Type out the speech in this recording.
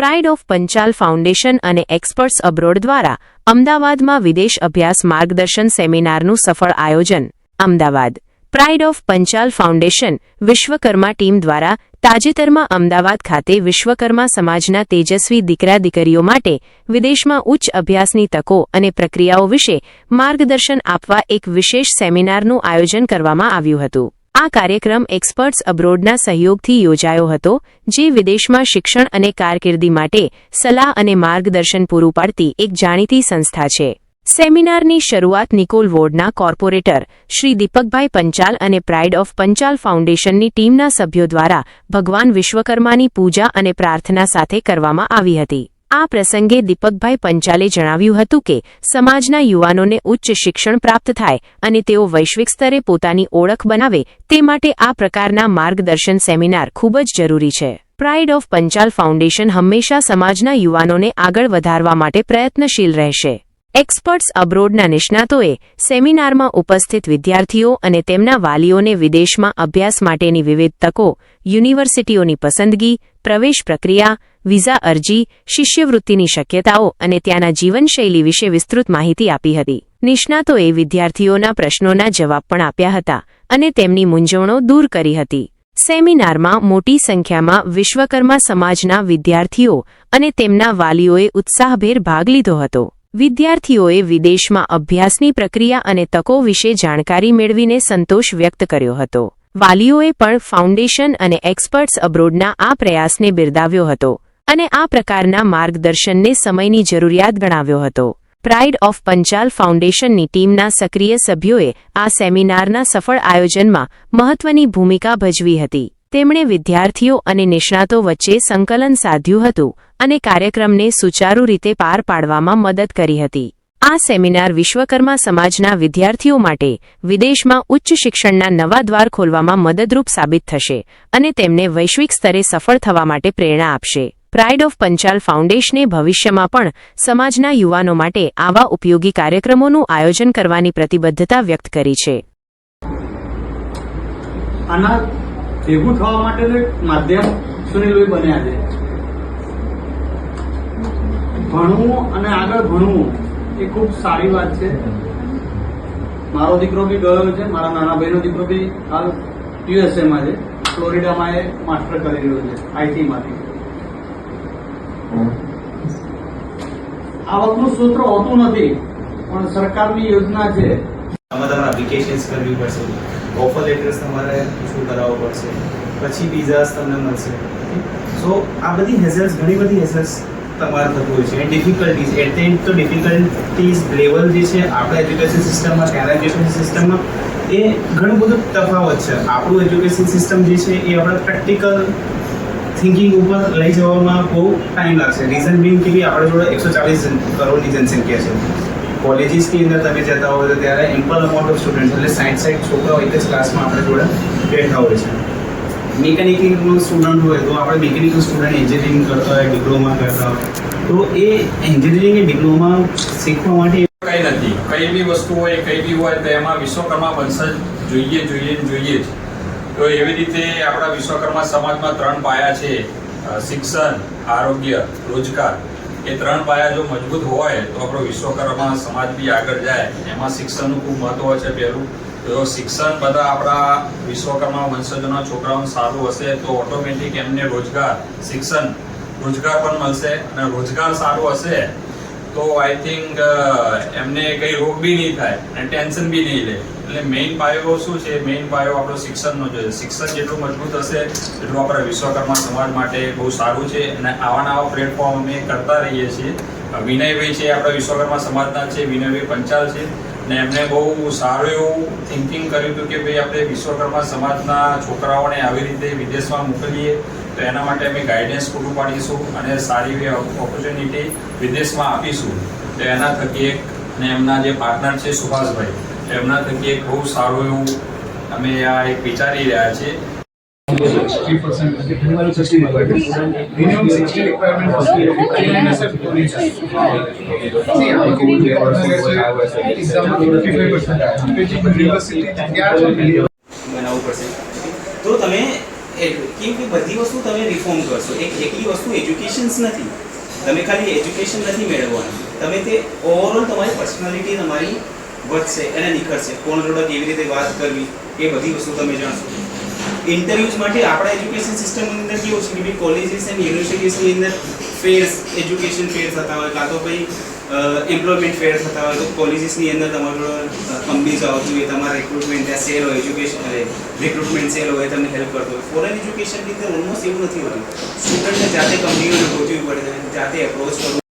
Pride of Panchal foundation અને experts abroad દ્વારા અમદાવાદમાં વિદેશ અભ્યાસ માર્ગદર્શન સેમિનારનું સફળ આયોજન. Ahmedabad. Pride of Panchal foundation Vishwakarma team દ્વારા તાજેતરમાં અમદાવાદ ખાતે વિશ્વકર્મા સમાજના તેજસ્વી દીકરા દીકરીઓ માટે વિદેશમાં ઉચ્ચ અભ્યાસની તકો અને પ્રક્રિયાઓ વિશે માર્ગદર્શન આપવા એક વિશેષ સેમિનારનું આયોજન કરવામાં આવ્યું હતું. આ કાર્યક્રમ એક્સપર્ટ્સ અબ્રોડના સહયોગથી યોજાયો હતો, જે વિદેશમાં શિક્ષણ અને કારકિર્દી માટે સલાહ અને માર્ગદર્શન પૂરું પાડતી એક જાણીતી સંસ્થા છે. સેમિનારની શરૂઆત નિકોલ વોર્ડના કોર્પોરેટર શ્રી દીપકભાઈ પંચાલ અને પ્રાઇડ ઓફ પંચાલ ફાઉન્ડેશનની ટીમના સભ્યો દ્વારા ભગવાન વિશ્વકર્માની પૂજા અને પ્રાર્થના સાથે કરવામાં આવી હતી. આ પ્રસંગે દીપકભાઈ પંચાલે જણાવ્યું હતું કે, સમાજના યુવાનોને ઉચ્ચ શિક્ષણ પ્રાપ્ત થાય અને તેઓ વૈશ્વિક સ્તરે પોતાની ઓળખ બનાવે, તે માટે આ પ્રકારના માર્ગદર્શન સેમિનાર ખૂબ જ જરૂરી છે. પ્રાઇડ ઓફ પંચાલ ફાઉન્ડેશન હંમેશા સમાજના યુવાનોને આગળ વધારવા માટે પ્રયત્નશીલ રહેશે. એક્સપર્ટ્સ અબ્રોડના નિષ્ણાતોએ સેમિનારમાં ઉપસ્થિત વિદ્યાર્થીઓ અને તેમના વાલીઓને વિદેશમાં અભ્યાસ માટેની વિવિધ તકો યુનિવર્સિટીઓની પસંદગી, પ્રવેશ પ્રક્રિયા વિઝા અરજી, શિષ્યવૃત્તિની શક્યતાઓ અને ત્યાંના જીવનશૈલી વિશે વિસ્તૃત માહિતી આપી હતી. નિષ્ણાતોએ વિદ્યાર્થીઓના પ્રશ્નોના જવાબ પણ આપ્યા હતા અને તેમની મૂંઝવણો દૂર કરી હતી. સેમિનારમાં મોટી સંખ્યામાં વિશ્વકર્મા સમાજના વિદ્યાર્થીઓ અને તેમના વાલીઓએ ઉત્સાહભેર ભાગ લીધો હતો. વિદ્યાર્થીઓએ વિદેશમાં અભ્યાસની પ્રક્રિયા અને તકો વિશે જાણકારી મેળવીને સંતોષ વ્યક્ત કર્યો હતો. વાલીઓએ પણ ફાઉન્ડેશન અને એક્સપર્ટ્સ અબ્રોડના આ પ્રયાસને બિરદાવ્યો હતો. અને આ પ્રકારના માર્ગદર્શનને સમયની જરૂરિયાત ગણાવ્યો હતો. પ્રાઇડ ઓફ પંચાલ ફાઉન્ડેશનની ટીમના સક્રિય સભ્યોએ આ સેમિનારના સફળ આયોજનમાં મહત્વની ભૂમિકા ભજવી હતી. તેમણે વિદ્યાર્થીઓ અને નિષ્ણાતો વચ્ચે સંકલન સાધ્યું હતું અને કાર્યક્રમને સુચારુ રીતે પાર પાડવામાં મદદ કરી હતી. આ સેમિનાર વિશ્વકર્મા સમાજના વિદ્યાર્થીઓ માટે વિદેશમાં ઉચ્ચ શિક્ષણના નવા દ્વાર ખોલવામાં મદદરૂપ સાબિત થશે અને તેમને વૈશ્વિક સ્તરે સફળ થવા માટે પ્રેરણા આપશે. પ્રાઇડ ઓફ પંચાલ ફાઉન્ડેશને ભવિષ્યમાં પણ સમાજના યુવાનો માટે આવા ઉપયોગી કાર્યક્રમોનું આયોજન કરવાની પ્રતિબદ્ધતા વ્યક્ત કરી છે. ભણવું અને આગળ ભણવું એ ખૂબ સારી વાત છે. મારો દીકરો બી ગયો છે, મારા નાના ભાઈનો દીકરો બી હાલ યુએસએમાં છે. ફ્લોરિડામાં એ માસ્ટર કરી રહ્યો છે આઈટી માંથી આવકનું સૂત્ર હોતું નથી, પણ સરકારની યોજના છે. આમાં તમારે એપ્લિકેશન્સ કરવી પડશે. ઓફર લેટર્સ તમારે શું કરાવવો પડશે. પછી વિઝાસ તમને મળશે. સો આ બધી હેઝલ્સ ઘણી બધી હેઝલ્સ તમારે થતું હોય છે. And difficulties at the end તો ડિફિકલ્ટીઝ લેવલ જે છે, આપણા એજ્યુકેશન સિસ્ટમમાં ત્યાંના એજ્યુકેશન સિસ્ટમમાં એ ઘણું બધું તફાવત છે. આપણું એજ્યુકેશન સિસ્ટમ જે છે, એ આપણા પ્રેક્ટિકલ થિંકિંગ ઉપર લઈ જવામાં બહુ ટાઈમ લાગશે. રીઝન બિંગ કે બી આપણે જોડે એકસો ચાલીસ કરોડની જનસંખ્યા છે. કોલેજીસની અંદર તમે જતા હોય તો ત્યારે એમ્પલ અમાઉન્ટ ઓફ સ્ટુડન્ટ એટલે સાઠ સાઠ છોકરાઓ એક જ ક્લાસમાં આપણે જોડે બેઠા હોય છે. મિકેનિકલનો સ્ટુડન્ટ હોય તો આપણે મિકેનિકલ સ્ટુડન્ટ એન્જિનિયરિંગ કરતા હોય ડિપ્લોમા કરતા હોય. તો એ એન્જિનિયરિંગ ડિપ્લોમા શીખવા માટે કંઈ નથી. કઈ બી વસ્તુ હોય, કઈ બી હોય, તો એમાં વિશ્વકર્મા વંશજ જોઈએ જોઈએ જોઈએ જ. તો એવી રીતે આપણા વિશ્વકર્મા સમાજમાં ત્રણ પાયા છે. શિક્ષણ, આરોગ્ય, રોજગાર. એ ત્રણ પાયા જો મજબૂત હોય તો આપણો વિશ્વકર્મા સમાજ બી આગળ જાય. એમાં શિક્ષણનું ખૂબ મહત્વ છે પહેલું. તો શિક્ષણ બધા આપણા વિશ્વકર્મા વંશજોના છોકરાઓને સારું હશે તો ઓટોમેટિક એમને રોજગાર, શિક્ષણ રોજગાર પણ મળશે અને રોજગાર સારું હશે તો આઈ થિંક એમને કઈ રોગ બી નહીં થાય અને ટેન્શન બી નહીં લે. એટલે મેઇન પાયો શું છે? મેઇન પાયો આપણો શિક્ષણનો છે. શિક્ષણ જેટલું મજબૂત હશે, એટલું આપણા વિશ્વકર્મા સમાજ માટે બહુ સારું છે અને આવા નવા પ્લેટફોર્મ અમે કરતા રહીએ છીએ. વિનયભાઈ છે, આપણા વિશ્વકર્મા સમાજના છે, વિનયભાઈ પંચાલ છે ને એમને બહુ સારું એવું થિંકિંગ કર્યું હતું કે ભાઈ આપણે વિશ્વકર્મા સમાજના છોકરાઓને આવી રીતે વિદેશમાં મોકલીએ તો એના માટે અમે ગાઈડન્સ પૂરું પાડીશું અને સારી એવી ઓપોર્ચ્યુનિટી વિદેશમાં આપીશું. તો એના થકી એક અને એમના જે પાર્ટનર છે સુભાષભાઈ. એમના થકી એક બહુ સારું એવું અમે આ એક વિચારી રહ્યા છીએ. 60% minimum 60 minimum 60 requirement for NSF donation. See, how can you exam 55%? University, ત્યાં બનાવવું પડશે. તો તમે એ- કેમ કે બધી વસ્તુ તમે રિફોર્મ કરશો? એક એકલી વસ્તુ એજ્યુકેશન્સ નથી. તમે ખાલી એજ્યુકેશન નથી મેળવવાનું. તમે તે ઓવરઓલ તમારી પર્સનાલિટી તમારી વધશે અને નિખરશે કોણ જોડે કેવી રીતે વાત કરવી, એ બધી વસ્તુ તમે જાણશો. ઇન્ટરવ્યુઝ માટે આપણા એજ્યુકેશન સિસ્ટમની અંદર કેવું છે કે ભાઈ કોલેજીસ એન્ડ યુનિવર્સિટીઝની અંદર ફેર્સ એજ્યુકેશન ફેર થતા હોય, કાં તો ભાઈ એમ્પ્લોયમેન્ટ ફેર થતા હોય, તો કોલેજીસની અંદર તમારું કંપનીઝ આવતું હોય, તમારા રિક્રુટમેન્ટ ત્યાં સેલ હોય એજ્યુકેશન રિક્રુટમેન્ટ સેલ હોય તમને હેલ્પ કરતો હોય. ફોરેન એજ્યુકેશનની અંદર ઓલમોસ્ટ એવું નથી હોતું. સ્ટુડન્ટને જાતે કંપનીઓને ગોતવી પડે જાતે એપ્રોચ કરવું